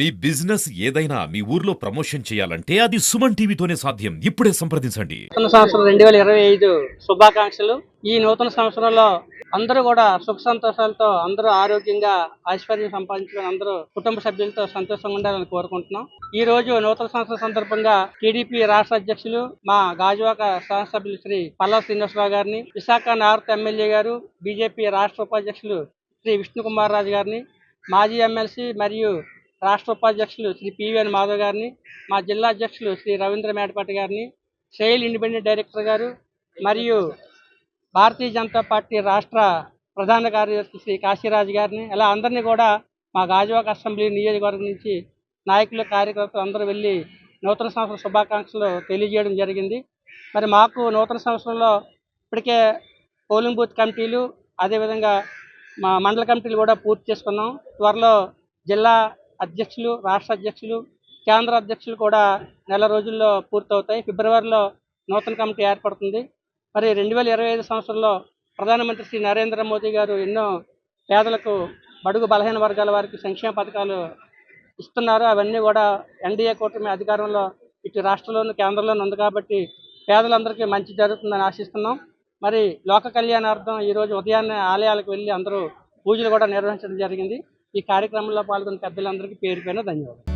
మీ business ఏదైనా మీ ఊర్లో promotion చేయాలంటే అది సుమన్ టీవీతోనే సాధ్యం. ఇప్పుడే సంప్రదించండి. నూతన సంవత్సరం రెండు వేల ఇరవై ఐదు శుభాకాంక్షలు. ఈ నూతన సంవత్సరంలో అందరూ కూడా సుఖ సంతోషాలతో అందరూ ఆరోగ్యంగా ఐశ్వర్యం సంపాదించుకొని అందరూ కుటుంబ సభ్యులతో సంతోషంగా ఉండాలని కోరుకుంటున్నాం. ఈ రోజు నూతన సంవత్సరం సందర్భంగా టీడీపీ రాష్ట్ర అధ్యక్షులు మా గాజువాక శాసనసభ్యులు శ్రీ పల్లా శ్రీనివాసరావు గారిని Visakha north MLA garu BJP రాష్ట్ర ఉపాధ్యక్షులు శ్రీ విష్ణుకుమార్ రాజు గారిని మాజీ ఎమ్మెల్సీ మరియు రాష్ట్ర ఉపాధ్యక్షులు శ్రీ పివిఎన్ మాధవ్ గారిని మా జిల్లా అధ్యక్షులు శ్రీ రవీంద్ర మేడపాటి గారిని సెయిల్ ఇండిపెండెంట్ డైరెక్టర్ గారు మరియు భారతీయ జనతా పార్టీ రాష్ట్ర ప్రధాన కార్యదర్శి శ్రీ కాశీరాజు గారిని ఇలా అందరినీ కూడా మా గాజువాక అసెంబ్లీ నియోజకవర్గం నుంచి నాయకులు కార్యకర్తలు అందరూ వెళ్ళి నూతన సంవత్సర శుభాకాంక్షలు తెలియజేయడం జరిగింది. మరి మాకు నూతన సంవత్సరంలో ఇప్పటికే పోలింగ్ బూత్ కమిటీలు అదేవిధంగా మా మండల కమిటీలు కూడా పూర్తి చేసుకున్నాం. త్వరలో జిల్లా అధ్యక్షులు రాష్ట్ర అధ్యక్షులు కేంద్ర అధ్యక్షులు కూడా నెల రోజుల్లో పూర్తవుతాయి. ఫిబ్రవరిలో నూతన కమిటీ ఏర్పడుతుంది. మరి రెండు వేల ఇరవై ఐదు సంవత్సరంలో ప్రధానమంత్రి శ్రీ నరేంద్ర మోదీ గారు ఎన్నో పేదలకు బడుగు బలహీన వర్గాల వారికి సంక్షేమ పథకాలు ఇస్తున్నారు. అవన్నీ కూడా ఎన్డీఏ కూటమి అధికారంలో ఇటు రాష్ట్రంలోను కేంద్రంలోనూ ఉంది కాబట్టి పేదలందరికీ మంచి జరుగుతుందని ఆశిస్తున్నాం. మరి లోక కళ్యాణార్థం ఈరోజు ఉదయాన్నే ఆలయాలకు వెళ్ళి అందరూ పూజలు కూడా నిర్వహించడం జరిగింది. ఈ కార్యక్రమంలో పాల్గొన్న పెద్దలందరికీ పేరు పైన ధన్యవాదాలు.